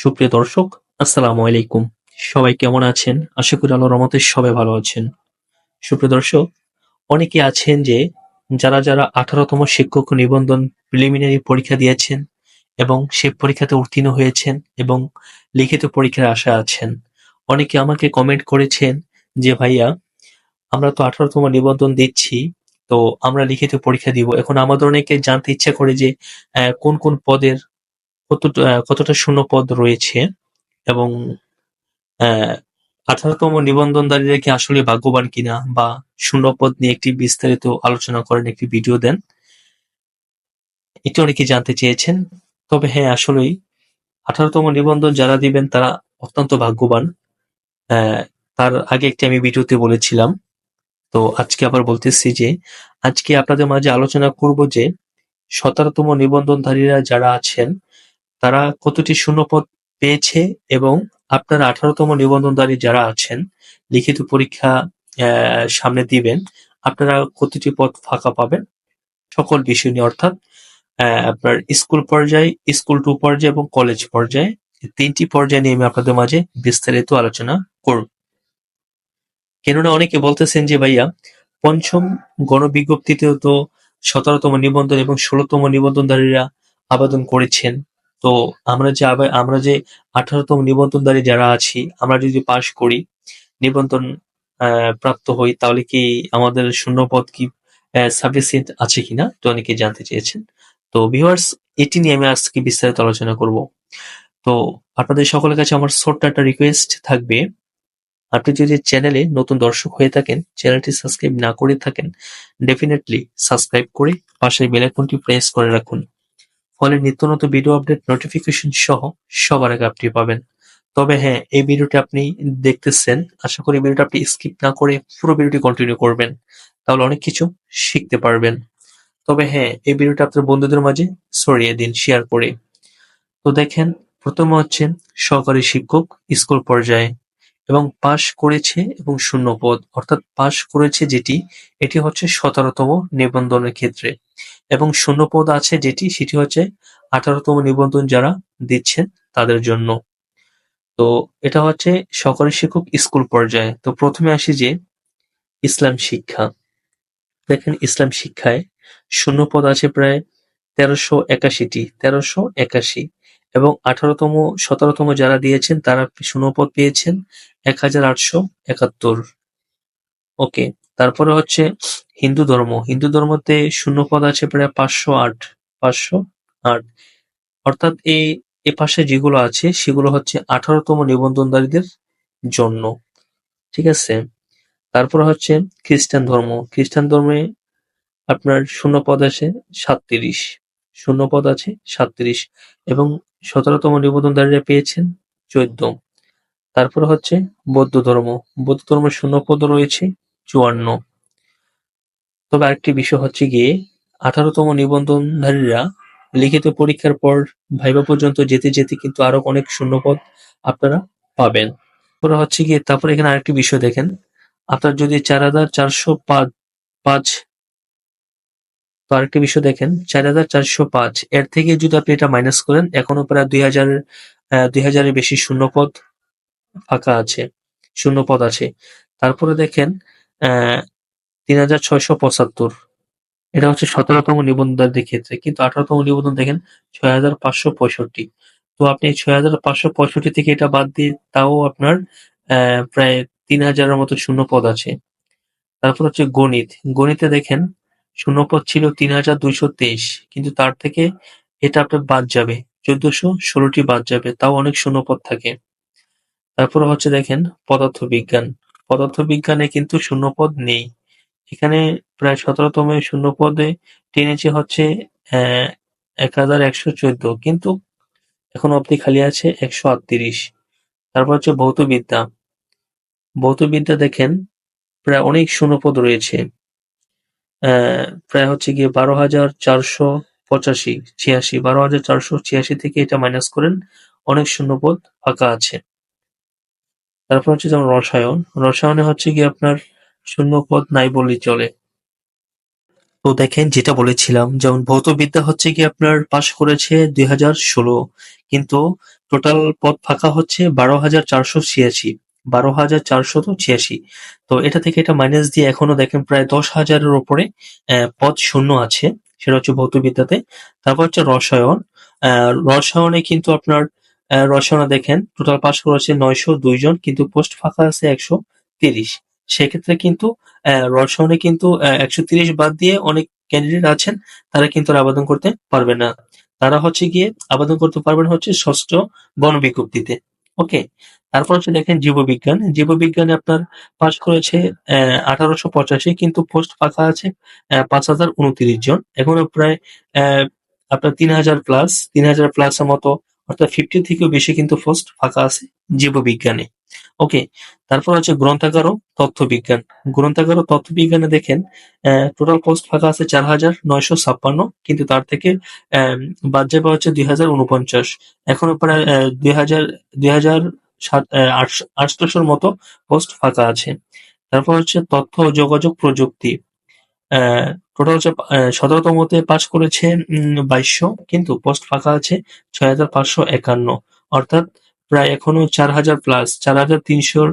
সুপ্রিয় দর্শক, আসসালামু আলাইকুম। সবাই কেমন আছেন? আশা করি আল্লাহর রহমতে সবাই ভালো আছেন। সুপ্রিয় দর্শক, অনেকে আছেন যে যারা যারা আঠারোতম শিক্ষক নিবন্ধন প্রিলিমিনারি পরীক্ষা দিয়েছেন এবং সে পরীক্ষাতে উত্তীর্ণ হয়েছেন এবং লিখিত পরীক্ষার আশা আছেন। অনেকে আমাকে কমেন্ট করেছেন যে, ভাইয়া, আমরা তো আঠারোতম নিবন্ধন দিচ্ছি, তো আমরা লিখিত পরীক্ষা দিব। এখন আমাদের অনেকে জানতে ইচ্ছা করে যে কোন কোন পদের কতটা আহ, কতটা শূন্য পদ রয়েছে এবং আঠারোতম নিবন্ধনধারীরা কি আসলে ভাগ্যবান কিনা বা শূন্য পদ নিয়ে একটি বিস্তারিত আলোচনা করেন একটি ভিডিও দেন? এটি অনেকে জানতে চেয়েছেন তবে হ্যাঁ আসলেই আঠারোতম নিবন্ধন যারা দিবেন তারা অত্যন্ত ভাগ্যবান। তার আগে একটি আমি ভিডিওতে বলেছিলাম। তো আজকে আবার বলতেছি যে আজকে আপনাদের মাঝে আলোচনা করব যে সতেরোতম নিবন্ধনধারীরা যারা আছেন তারা কতটি শূন্যপদ পেয়েছে এবং আপনারা আঠারোতম নিবন্ধনধারী যারা আছেন, লিখিত পরীক্ষা সামনে দিবেন, আপনারা কতটি পদ ফাঁকা পাবেন? সকল বিষয় নিয়ে, অর্থাৎ আপনার স্কুল পর্যায়ে, স্কুল টু পর্যায়ে এবং কলেজ পর্যায়ে তিনটি পর্যায়ে নিয়ে আমি আপনাদের মাঝে বিস্তারিত আলোচনা করব। কেননা অনেকে বলতেছেন যে, ভাইয়া, পঞ্চম গণবিজ্ঞপ্তিতেও তো সতেরোতম নিবন্ধন এবং ষোলোতম নিবন্ধনধারীরা আবেদন করেছেন। তো আমরা যে আমরা যে আঠারোতম নিবন্ধনধারী যারা আছি, আমরা যদি পাশ করি, নিবন্ধন প্রাপ্ত হই, তাহলে কি আমাদের শূন্যপদ কি সাফিসিয়েন্ট আছে কিনা? তো অনেকে জানতে চেয়েছেন। তো ভিউয়ার্স এটি নিয়ে আমি আজকে বিস্তারিত আলোচনা করব। তো আপনাদের সকলের কাছে আমার ছোট্ট একটা রিকোয়েস্ট থাকবে। আপনি যদি চ্যানেলে নতুন দর্শক হয়ে থাকেন, চ্যানেলটি সাবস্ক্রাইব না করে থাকেন ডেফিনেটলি সাবস্ক্রাইব করে পাশে বেল আইকনটি প্রেস করে রাখুন। ফলে নিত্য নতুন ভিডিও আপডেট নোটিফিকেশন সহ সবার আগে আপনি পাবেন। তবে হ্যাঁ এই ভিডিওটি আপনি দেখতেছেন। আশা করি ভিডিওটা আপনি স্কিপ না করে পুরো ভিডিওটি কন্টিনিউ করবেন। তাহলে অনেক কিছু শিখতে পারবেন। তবে হ্যাঁ এই ভিডিওটা আপনার বন্ধুদের মাঝে ছড়িয়ে দিন শেয়ার করে। তো দেখেন, প্রথমে হচ্ছে সহকারী শিক্ষক স্কুল পর্যায়ে এবং পাশ করেছে এবং শূন্য পদ। অর্থাৎ পাশ করেছে যেটি, এটি হচ্ছে সতেরোতম নিবন্ধনের ক্ষেত্রে। এবং শূন্য পদ আছে যেটি, সেটি হচ্ছে আঠারোতম নিবন্ধন যারা দিচ্ছেন তাদের জন্য। তো এটা হচ্ছে সহকারী শিক্ষক স্কুল পর্যায়ে। তো প্রথমে আসি যে ইসলাম শিক্ষা। দেখেন ইসলাম শিক্ষায় শূন্য পদ আছে প্রায় তেরোশো একাশিটি, তেরোশো একাশি। এবং আঠারোতম, সতেরোতম যারা দিয়েছেন, তারা শূন্যপদ পেয়েছেন এক হাজার আটশো একাত্তর। ওকে তারপরে হচ্ছে হিন্দু ধর্ম। হিন্দু ধর্মতে শূন্যপদ আছে প্রায় পাঁচশো আট পাঁচশো আট। অর্থাৎ এই এ পাশে যেগুলো আছে, সেগুলো হচ্ছে আঠারোতম নিবন্ধনধারীদের জন্য। ঠিক আছে? তারপর হচ্ছে খ্রিস্টান ধর্ম। খ্রিস্টান ধর্মে আপনার শূন্যপদ আছে সাতত্রিশ। শূন্যপদ আছে সাতত্রিশ। এবং সতেরোতম নিবন্ধনধারীরা পেয়েছেন চোদ্দ। তারপর হচ্ছে বৌদ্ধ ধর্ম। বৌদ্ধ ধর্মের শূন্য শূন্যপদ রয়েছে চুয়ান্ন। তবে আরেকটি বিষয় হচ্ছে গিয়ে, আঠারোতম নিবন্ধনধারীরা লিখিত পরীক্ষার পর ভাইবা পর্যন্ত যেতে যেতে কিন্তু আরও অনেক শূন্যপদ আপনারা পাবেন। তারপরে হচ্ছে গিয়ে, তারপর এখানে আরেকটি বিষয় দেখেন। আপনার যদি চার হাজার চারশো পাঁচ তো আরেকটি বিষয় দেখেন, চার হাজার চারশো পাঁচ। এর থেকে যদি আপনি এটা মাইনাস করেন, এখনও প্রায় দুই হাজার দুই হাজারের বেশি শূন্যপদ ফাঁকা আছে, শূন্যপদ আছে। তারপরে দেখেন তিন হাজার ছয়শো পঁচাত্তর। এটা হচ্ছে সতেরোতম নিবন্ধনদের ক্ষেত্রে কিন্তু আঠারোতম নিবন্ধন দেখেন, ছয় হাজার পাঁচশো পঁয়ষট্টি। তো আপনি ছয় হাজার পাঁচশো পঁয়ষট্টি থেকে এটা বাদ দিয়ে তাও আপনার প্রায় তিন হাজারের মতো শূন্যপদ আছে। তারপর হচ্ছে গণিত। গণিতে দেখেন, শূন্যপদ ছিল তিন হাজার দুইশো তেইশ, কিন্তু তার থেকে এটা আপনার বাদ যাবে, চোদ্দশো ষোলোটি বাদ যাবে, তাও অনেক শূন্যপদ থাকে। তারপর হচ্ছে দেখেন, পদার্থবিজ্ঞান। পদার্থবিজ্ঞানে কিন্তু শূন্যপদ নেই। এখানে প্রায় সতেরোতম শূন্যপদে টেনেছে হচ্ছে এক হাজার একশো চোদ্দ। কিন্তু এখন অবধি খালি আছে একশো আটত্রিশ। তারপর হচ্ছে ভৌতবিদ্যা। ভৌতবিদ্যা দেখেন, প্রায় অনেক শূন্যপদ রয়েছে। প্রায় হচ্ছে গিয়ে বারো হাজার চারশো পঁচাশি, ছিয়াশি, বারো হাজার চারশো ছিয়াশি থেকে এটা মাইনাস করেন, অনেক শূন্যপদ ফাঁকা আছে। তারপর হচ্ছে যেমন রসায়ন, রসায়নে হচ্ছে গিয়ে আপনার শূন্যপদ নাই বললেই চলে। তো দেখেন যেটা বলেছিলাম, যেমন ভৌতবিদ্যা হচ্ছে কি আপনার পাশ করেছে দুই হাজার ষোলো, কিন্তু টোটাল পদ ফাঁকা হচ্ছে বারো হাজার চারশো ছিয়াশি, বারো হাজার চারশত ছিয়াশি। তো এটা থেকে এটা মাইনাস দিয়ে এখনও দেখেন প্রায় দশ হাজারের ওপরে পদ শূন্য আছে, সেটা হচ্ছে ভৌতবিদ্যাতে। তারপর হচ্ছে রসায়ন রসায়নে কিন্তু আপনার রসায়নে দেখেন টোটাল পাস করেছে নয়শো দুই জন কিন্তু পোস্ট ফাঁকা আছে একশো তিরিশ। সেক্ষেত্রে কিন্তু আহ, রসায়নে কিন্তু একশো তিরিশ বাদ দিয়ে অনেক ক্যান্ডিডেট আছেন তারা কিন্তু আবেদন করতে পারবে না। তারা হচ্ছে গিয়ে আবেদন করতে পারবেন হচ্ছে ষষ্ঠ গণবিজ্ঞপ্তিতে ওকে? তারপর হচ্ছে দেখেন জীববিজ্ঞান। জীববিজ্ঞানে আপনার পাস করেছে আঠারোশো পঁচাশি কিন্তু পোস্ট ফাঁকা আছে পাঁচ হাজার উনত্রিশ জন। এখনও প্রায় আপনার তিন হাজার প্লাস তিন হাজার প্লাসের মতো অর্থাৎ ফিফটি থেকেও বেশি কিন্তু পোস্ট ফাঁকা আছে জীববিজ্ঞানে। ওকে তারপর হচ্ছে গ্রন্থাগার ও তথ্যবিজ্ঞান। গ্রন্থাগার ও তথ্যবিজ্ঞানে দেখেন টোটাল পোস্ট ফাঁকা আছে চার হাজার নয়শো ছাপ্পান্ন, কিন্তু তার থেকে বাদ যাবে হচ্ছে দুই হাজার উনপঞ্চাশ। এখনও প্রায় দুই হাজার দুই হাজার সাত আটশোশোর মতো পোস্ট ফাঁকা আছে। তারপর হচ্ছে তথ্য ও যোগাযোগ প্রযুক্তি। টোটাল হচ্ছে সতেরোতমতে পাস করেছে বাইশশো কিন্তু পোস্ট ফাঁকা আছে ছয় হাজার পাঁচশো একান্ন। অর্থাৎ প্রায় এখনও চার হাজার প্লাস চার হাজার তিনশোর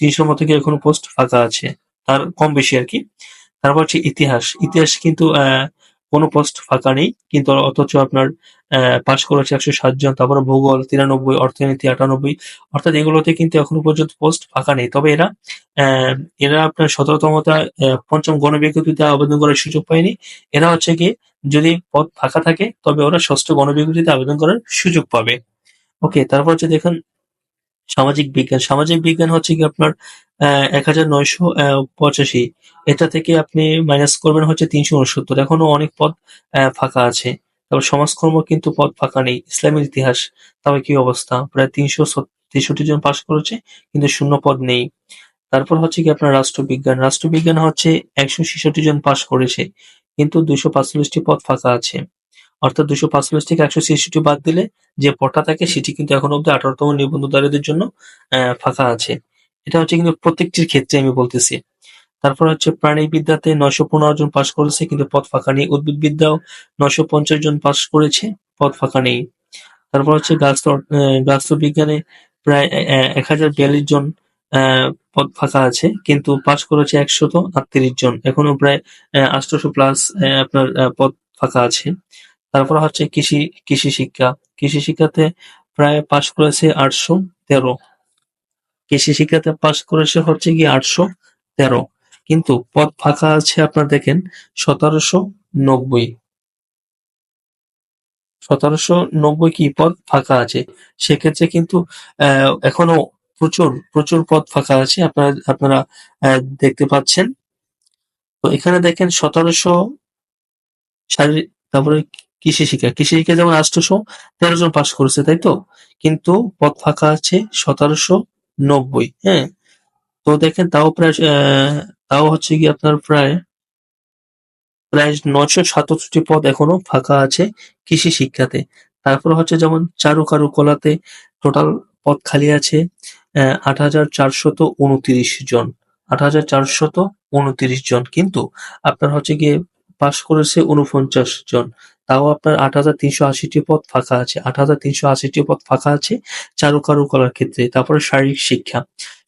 তিনশোর মতো কি এখনও পোস্ট ফাঁকা আছে তার কম বেশি আর কি। তারপর হচ্ছে ইতিহাস ইতিহাস কিন্তু আহ, কোনো পোস্ট ফাঁকা নেই কিন্তু অথচ আপনার পাশ করেছে একশো সাত জন তারপরে ভূগোল তিরানব্বই অর্থনীতি আটানব্বই অর্থাৎ এগুলোতে কিন্তু এখনও পর্যন্ত পোস্ট ফাঁকা নেই। তবে এরা এরা আপনার সতেরোতমতা আহ, পঞ্চম গণবিজ্ঞপ্তিতে আবেদন করার সুযোগ পায়নি। এরা হচ্ছে কি যদি পদ ফাঁকা থাকে তবে ওরা ষষ্ঠ গণবিজ্ঞপ্তিতে আবেদন করার সুযোগ পাবে। ওকে তারপর হচ্ছে দেখুন সামাজিক বিজ্ঞান। সামাজিক বিজ্ঞান হচ্ছে কি আপনার এক হাজার নয়শো পঁচাশি। এটা থেকে আপনি মাইনাস করবেন হচ্ছে তিনশো উনসত্তর। এখনও অনেক পদ ফাঁকা আছে। তারপর সমাজকর্ম কিন্তু পদ ফাঁকা নেই। ইসলামের ইতিহাস তবে কি অবস্থা। প্রায় তিনশো তেষট্টি জন পাশ করেছে, কিন্তু শূন্য পদ নেই। তারপর হচ্ছে কি আপনার রাষ্ট্রবিজ্ঞান। রাষ্ট্রবিজ্ঞান হচ্ছে একশো ছেষট্টি জন পাশ করেছে, কিন্তু দুশো পাঁচচল্লিশটি পদ ফাঁকা আছে। অর্থাৎ দুশো পাঁচচল্লিশ থেকে একশো ছেষট্টি বাদ দিলে যে পদটা থাকে, সেটি কিন্তু এখন অব্দি আঠারোতম নিবন্ধধারীদের জন্য ফাঁকা আছে। এটা হচ্ছে কিন্তু প্রত্যেকটির ক্ষেত্রে আমি বলতেছি। তারপর হচ্ছে প্রাণীবিদ্যাতে নয়শো পনেরো জন পাশ করেছে, কিন্তু পদ ফাঁকা নেই। উদ্ভিদবিদ্যাও নয়শো পঞ্চাশ জন পাশ করেছে পদ ফাঁকা নেই। তারপর হচ্ছে গাছ বিজ্ঞানে প্রায় এক হাজার বিয়াল্লিশ জন পদ ফাঁকা আছে, কিন্তু পাশ করেছে একশত আটত্রিশ জন। এখনও প্রায় আটশোশো প্লাস আপনার পদ ফাঁকা আছে। তারপর হচ্ছে কৃষি কৃষি শিক্ষা। কৃষি শিক্ষাতে প্রায় পাশ করেছে আটশো তেরো। কৃষি শিক্ষাতে পাশ করেছে হচ্ছে কি আটশো তেরো। কিন্তু পদ ফাঁকা আছে আপনার দেখেন, সতেরোশো নব্বই। সতেরোশো নব্বই কি পদ ফাঁকা আছে? সেক্ষেত্রে কিন্তু এখনও প্রচুর প্রচুর পদ ফাঁকা আছে আপনারা আপনারা দেখতে পাচ্ছেন। তো এখানে দেখেন সতেরোশো তারপরে কৃষি শিক্ষা কৃষি শিক্ষা যেমন আটশোশো তেরো জন পাশ করেছে, তাই তো? কিন্তু পদ ফাঁকা আছে সতেরোশো নব্বই হ্যাঁ? তো দেখেন তাও প্রায় তাও হচ্ছে কি আপনার প্রায় প্রায় নয়শো সাতষট্টি পদ এখনও ফাঁকা আছে কৃষি শিক্ষাতে। তারপর হচ্ছে যেমন চারু কারু কলাতে টোটাল পদ খালি আছে আট হাজার চারশত উনত্রিশ জন, আট হাজার চারশত উনত্রিশ জন। কিন্তু আপনার হচ্ছে গিয়ে পাশ করেছে উনপঞ্চাশ জন। তাও আপনার আট হাজার তিনশো আশিটি পদ ফাঁকা আছে। আট হাজার তিনশো আশিটি পদ ফাঁকা আছে চারু কারু কলার ক্ষেত্রে। তারপরে শারীরিক শিক্ষা।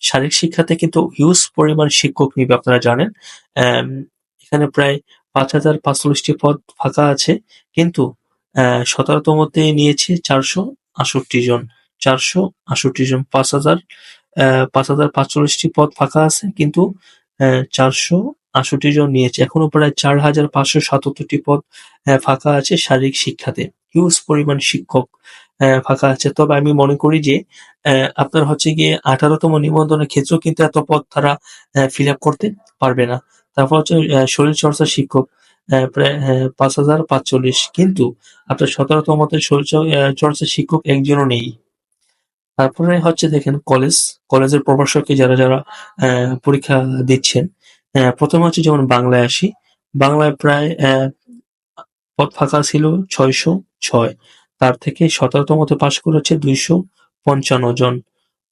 শারীরিক শিক্ষাতে কিন্তু হিউজ পরিমাণ শিক্ষক নিবে আপনারা জানেন। এখানে প্রায় পাঁচ হাজার পাঁচচল্লিশটি পদ ফাঁকা আছে। কিন্তু সতেরোতমতে নিয়েছে চারশো আষট্টি জন। চারশো আষট্টি জন, পাঁচ হাজার পাঁচ হাজার পাঁচচল্লিশটি পদ ফাঁকা আছে। কিন্তু চারশো আষট্টি জন নিয়েছে। এখনও প্রায় চার হাজার পাঁচশো সাতাত্তরটি পদ ফাঁকা আছে শারীরিক শিক্ষাতে। হিউজ পরিমাণ শিক্ষক ফাঁকা আছে। তবে আমি মনে করি যে আপনার হচ্ছে গিয়ে আঠারোতম নিবন্ধনের ক্ষেত্রেও কিন্তু এত পদ তারা ফিল আপ করতে পারবে না। তারপর হচ্ছে শরীর চর্চা শিক্ষক প্রায় পাঁচ হাজার পাঁচচল্লিশ। কিন্তু আপনার সতেরোতম শরীর চর্চা শিক্ষক একজনও নেই। তারপরে হচ্ছে দেখেন কলেজ, কলেজের প্রভাষকে যারা যারা পরীক্ষা দিচ্ছেন প্রথমে হচ্ছে যেমন বাংলায় আসি। বাংলায় প্রায় পদ ফাঁকা ছিল ছয়শো ছয়। তার থেকে সতেরোতমতে পাশ করেছে দুইশো পঞ্চান্ন জন।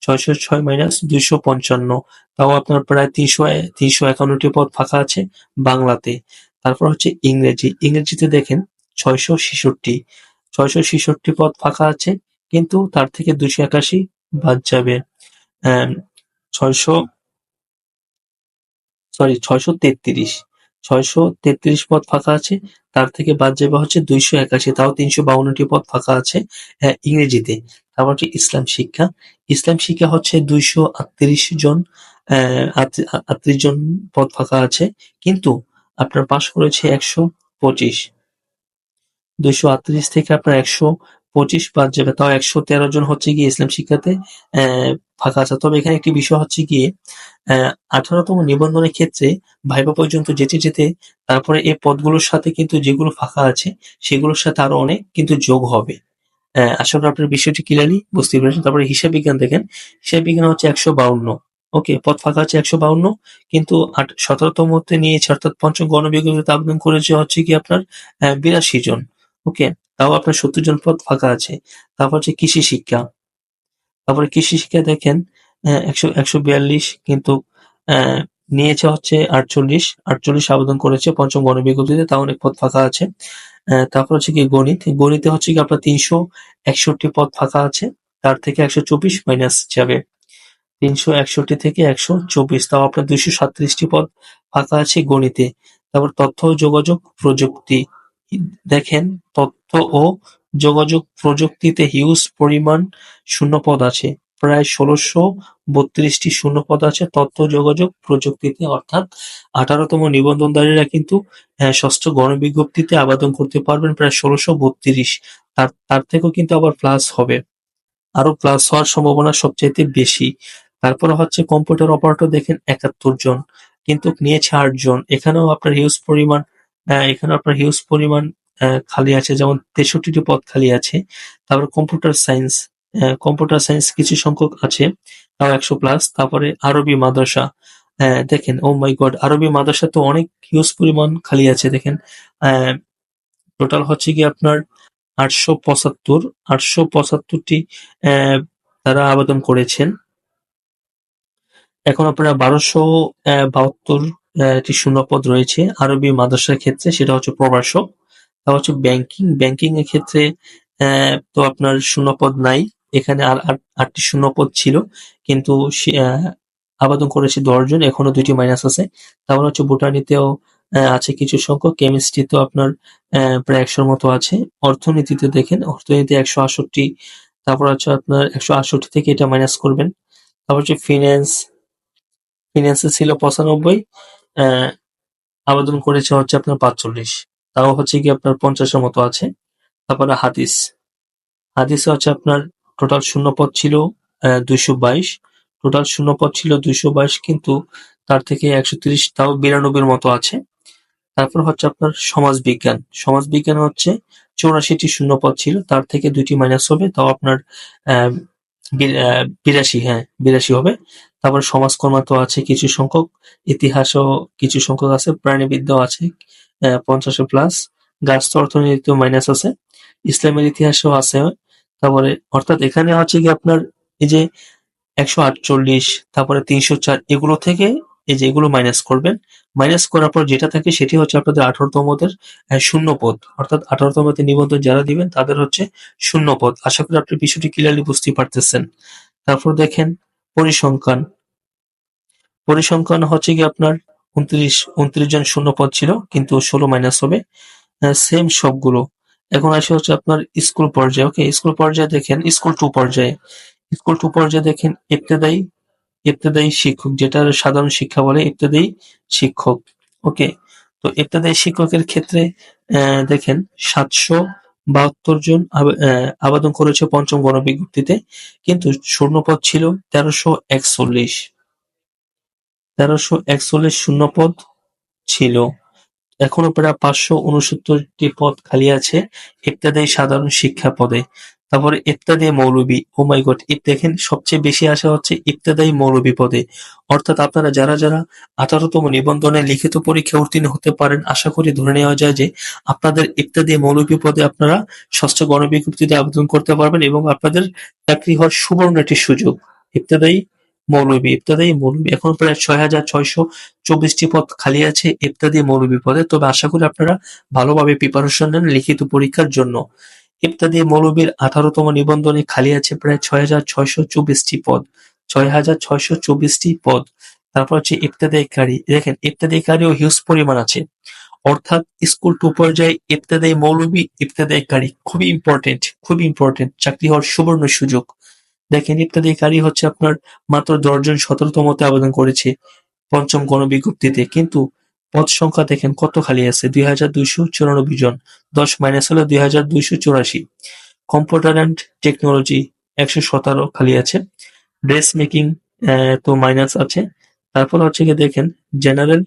ছয়শো ছয় মাইনাস দুইশো পঞ্চান্ন। তাও আপনার প্রায় তিনশো তিনশো একান্নটি পদ ফাঁকা আছে বাংলাতে। তারপর হচ্ছে ইংরেজি। ইংরেজিতে দেখেন ছয়শো ছেষট্টি। ছয়শো ছেষট্টি পদ ফাঁকা আছে, কিন্তু তার থেকে দুশো একাশি বাদ যাবে। ছয়শো সরি ছয়শো তেত্রিশ। ছয়শো তেত্রিশ পদ ফাঁকা আছে তার থেকে বাদ যাবে হচ্ছে দুইশো একাশি তাও তিনশো বাউন্নটি পদ ফাঁকা আছে হ্যাঁ, ইংরেজিতে। তারপর হচ্ছে ইসলাম শিক্ষা। ইসলাম শিক্ষা হচ্ছে দুইশো আটত্রিশ জন আটত্রিশ জন পদ ফাঁকা আছে কিন্তু আপনার পাশ করেছে একশো পঁচিশ। দুইশো আটত্রিশ থেকে আপনার একশো পঁচিশ বাদ যাবে তাও একশো তেরো জন হচ্ছে গিয়ে ইসলাম শিক্ষাতে ফাঁকা আছে। তবে এখানে একটি বিষয় হচ্ছে গিয়ে আঠারোতম নিবন্ধনের ক্ষেত্রে ভাইবা পর্যন্ত যেতে যেতে তারপরে এই পদগুলোর সাথে কিন্তু যেগুলো ফাঁকা আছে, সেগুলোর সাথে আরও অনেক কিন্তু যোগ হবে। আশা করি আপনার বিষয়টি ক্লিয়ারলি বুঝতে পেরেছেন। তারপরে হিসাব বিজ্ঞান দেখেন। হিসাব বিজ্ঞান হচ্ছে একশো বাউন্ন। ওকে, পদ ফাঁকা আছে একশো বাউন্ন, কিন্তু সতেরোতম নিয়েছে, অর্থাৎ পঞ্চম গণবিজ্ঞপ্তিতে আবেদন করেছে হচ্ছে কি আপনার বিরাশি জন। ওকে, তাও আপনার সত্তর জন পদ ফাঁকা আছে। তারপর হচ্ছে কৃষি শিক্ষা। তারপরে কৃষি শিক্ষা দেখেন একশো একশো বিয়াল্লিশ কিন্তু নিয়েছে হচ্ছে আটচল্লিশ আটচল্লিশ আবেদন করেছে পঞ্চম গণবিজ্ঞপ্তিতে, তাও অনেক পদ ফাঁকা আছে। তারপর হচ্ছে কি গণিত, গণিতে হচ্ছে কি আপনার তিনশো একষট্টি পদ ফাঁকা আছে, তার থেকে একশো চব্বিশ মাইনাস যাবে। তিনশো একষট্টি থেকে একশো চব্বিশ, তাও আপনার দুইশো সাতত্রিশটি পদ ফাঁকা আছে গণিতে। তারপর তথ্য ও যোগাযোগ প্রযুক্তি, দেখেন তথ্য ও যোগাযোগ প্রযুক্তিতে হিউজ পরিমাণ শূন্যপদ আছে। প্রায় ষোলশো বত্রিশটি শূন্যপদ আছে তথ্য যোগাযোগ প্রযুক্তিতে। অর্থাৎ আঠারোতম নিবন্ধনধারীরা কিন্তু ষষ্ঠ গণবিজ্ঞপ্তিতে আবেদন করতে পারবেন প্রায় ষোলশো বত্রিশ। তার তার থেকেও কিন্তু আবার প্লাস হবে। আরও প্লাস হওয়ার সম্ভাবনা সবচাইতে বেশি। তারপরে হচ্ছে কম্পিউটার অপারেটর দেখেন একাত্তর জন, কিন্তু নিয়েছে আট জন। এখানেও আপনার হিউজ পরিমাণ এখানে আপনার হিউজ পরিমাণ খালি আছে, যেমন তেষট্টিটি পদ খালি আছে, তারপর কম্পিউটার সায়েন্স কম্পিউটার সায়েন্স কিছু সংখ্যক আছে, তাও একশো প্লাস তারপরে আরবি মাদ্রাসা দেখেন ও মাই গড আরবি মাদ্রাসা তো অনেক হিউজ পরিমাণ খালি আছে, দেখেন টোটাল হচ্ছে কি আপনার আটশো পঁচাত্তর, আটশো পঁচাত্তরটি তারা আবেদন করেছেন। এখন আপনারা বারোশো বাহাত্তর টি শূন্যপদ রয়েছে, আরবি মাদ্রাসার ক্ষেত্রে, সেটা হচ্ছে প্রবাসক তা হচ্ছে ব্যাংকিং ব্যাংকিং এর ক্ষেত্রে তো আপনার শূন্যপদ নাই। এখানে আর আটটি শূন্যপদ ছিল, কিন্তু আবেদন করেছে দশজন এখনও দুইটি মাইনাস আছে। তারপর হচ্ছে বোটানিতেও আছে কিছু সংখ্যক কেমিস্ট্রিতেও আপনার প্রায় একশোর মতো আছে। অর্থনীতিতে দেখেন, অর্থনীতি একশো আটষট্টি, তারপর হচ্ছে আপনার একশো আটষট্টি থেকে এটা মাইনাস করবেন। তারপর হচ্ছে ফিন্যান্স ফিন্যান্সে ছিল পঁচানব্বই আবেদন করেছে হচ্ছে আপনার পাঁচচল্লিশ। তাও হচ্ছে কি আপনার পঞ্চাশের মতো আছে। তারপরে হাদিস। হাদিসে হচ্ছে আপনার টোটাল শূন্য পদ ছিল দুইশো বাইশ। টোটাল শূন্য পদ ছিল দুইশো বাইশ, কিন্তু তার থেকে একশো তিরিশ, তাও বিরানব্বইয়ের মতো আছে। তারপর হচ্ছে আপনার সমাজ বিজ্ঞান সমাজ বিজ্ঞান হচ্ছে চৌরাশিটি শূন্য পদ ছিল, তার থেকে দুইটি মাইনাস হবে, তাও আপনার বিরাশি হ্যাঁ বিরাশি হবে। তারপর সমাজকর্মা তো আছে কিছু সংখ্যক, ইতিহাসও কিছু সংখ্যক আছে, প্রাণীবিদ্যাও আছে। পঞ্চাশে প্লাস গাছ অর্থনীতিতেও মাইনাস আছে, ইসলামের ইতিহাসও আছে। তারপরে, অর্থাৎ এখানে হচ্ছে কি আপনার, এই যে একশো আটচল্লিশ, তারপরে তিনশো চার, এগুলো থেকে এই যে এগুলো মাইনাস করবেন। মাইনাস করার পর যেটা থাকে সেটি হচ্ছে আপনাদের আঠারোতমদের শূন্য পদ অর্থাৎ আঠারোতমতে নিবন্ধন যারা দিবেন, তাদের হচ্ছে শূন্য পদ আশা করি আপনি বিষয়টি ক্লিয়ারলি বুঝতে পারতেছেন। তারপর দেখেন, পরিসংখ্যান। পরিসংখ্যান হচ্ছে কি আপনার উনত্রিশ উনত্রিশ জন শূন্য পদ ছিল, কিন্তু ষোলো মাইনাস হবে। সেম সবগুলো। এখন আসে হচ্ছে আপনার স্কুল পর্যায়ে ওকে স্কুল পর্যায়ে দেখেন স্কুল টু পর্যায়ে। স্কুল টু পর্যায়ে দেখেন, ইবতেদায়ী ইবতেদায়ী শিক্ষক যেটা সাধারণ শিক্ষা বলে ইবতেদায়ী শিক্ষক ওকে তো ইবতেদায়ী শিক্ষকের ক্ষেত্রে দেখেন, সাতশো বাহাত্তর জন আবেদন করেছে পঞ্চম গণবিজ্ঞপ্তিতে, কিন্তু শূন্যপদ ছিল তেরোশো একচল্লিশ। তেরোশো একচল্লিশ শূন্যপদ ছিল। এখনও প্রায় পাঁচশো উনসত্তরটি পদ খালি আছে। ইত্যাদি সাধারণ শিক্ষা পদে। তারপরে ইত্যাদি মৌলবী। ও মাই গড দেখেন, সবচেয়ে বেশি আসা হচ্ছে ইত্যাদায়ী মৌলবি পদে। অর্থাৎ আপনারা যারা যারা আঠারোতম নিবন্ধনে লিখিত পরীক্ষা উত্তীর্ণ হতে পারেন, আশা করি ধরে নেওয়া যায় যে আপনাদের ইত্যাদি মৌলবি পদে আপনারা ষষ্ঠ গণবিজ্ঞপ্তিতে আবেদন করতে পারবেন এবং আপনাদের চাকরি হওয়ার সুবর্ণ একটি সুযোগ। ইত্যাদায়ী মৌলবী ইত্যাদি মৌলবী এখন প্রায় ছয় হাজার ছয়শো চব্বিশটি পদ খালি আছে ইত্যাদি মৌলবী পদে। তবে আশা করি আপনারা ভালোভাবে প্রিপারেশন নেন লিখিত পরীক্ষার জন্য। ইত্যাদি মৌলবীর আঠারোতম নিবন্ধনে খালি আছে প্রায় ছয় হাজার ছয়শো চব্বিশটি পদ। ছয় হাজার ছয়শো চব্বিশটি পদ। তারপর হচ্ছে ইত্যাদিকারী দেখেন ইত্যাদিকারীও হিউজ পরিমাণ আছে। অর্থাৎ স্কুল টু পর্যায়ে ইত্যাদি মৌলবী ইত্যাদিকারী খুবই ইম্পর্টেন্ট খুবই ইম্পর্টেন্ট চাকরি হওয়ার সুবর্ণ সুযোগ। দেখেন, ইত্যাদিকারী হচ্ছে আপনার মাত্র দশজন সতেরোতমতে আবেদন করেছে পঞ্চম গণবিজ্ঞপ্তিতে। কিন্তু পদ সংখ্যা দেখেন কত খালি আছে? দুই হাজার দুইশো চুরানব্বই জন। দশ মাইনাস হলো দুই হাজার দুইশো চুরাশি। কম্পিউটার অ্যান্ড টেকনোলজি একশো সতেরো খালি আছে। ড্রেস মেকিং তো মাইনাস আছে। তারপর হচ্ছে গিয়ে দেখেন জেনারেল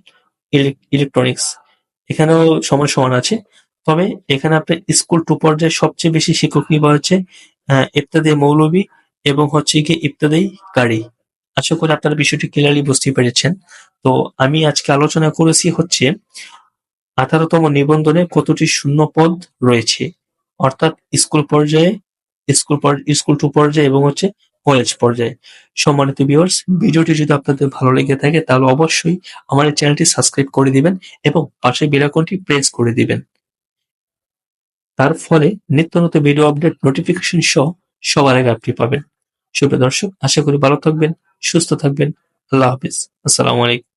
ইলেকট্রনিক্স এখানেও সমান সমান আছে। তবে এখানে আপনার স্কুল টু পর্যায়ে সবচেয়ে বেশি শিক্ষক নিবা হচ্ছে ইত্যাদি মৌলবী এবং হচ্ছে গিয়ে ইত্যাদি গাড়ি আশা করি আপনারা বিষয়টি ক্লিয়ারলি বুঝতে পেরেছেন। তো আমি আজকে আলোচনা করেছি হচ্ছে আঠারোতম নিবন্ধনে কতটি শূন্য পদ রয়েছে। অর্থাৎ স্কুল পর্যায়ে, স্কুল স্কুল টু পর্যায়ে এবং হচ্ছে কলেজ পর্যায়ে। সম্মানিত ভিউয়ার্স ভিডিওটি যদি আপনাদের ভালো লেগে থাকে, তাহলে অবশ্যই আমার এই চ্যানেলটি সাবস্ক্রাইব করে দিবেন এবং পাশে বেল আইকনটি প্রেস করে দিবেন। তার ফলে নিত্য নতুন ভিডিও আপডেট নোটিফিকেশন সহ সবার আগে আপনি পাবেন। সুপ্রিয় দর্শক আশা করি ভালো থাকবেন সুস্থ থাকবেন। আল্লাহ হাফিজ। আসসালামু আলাইকুম।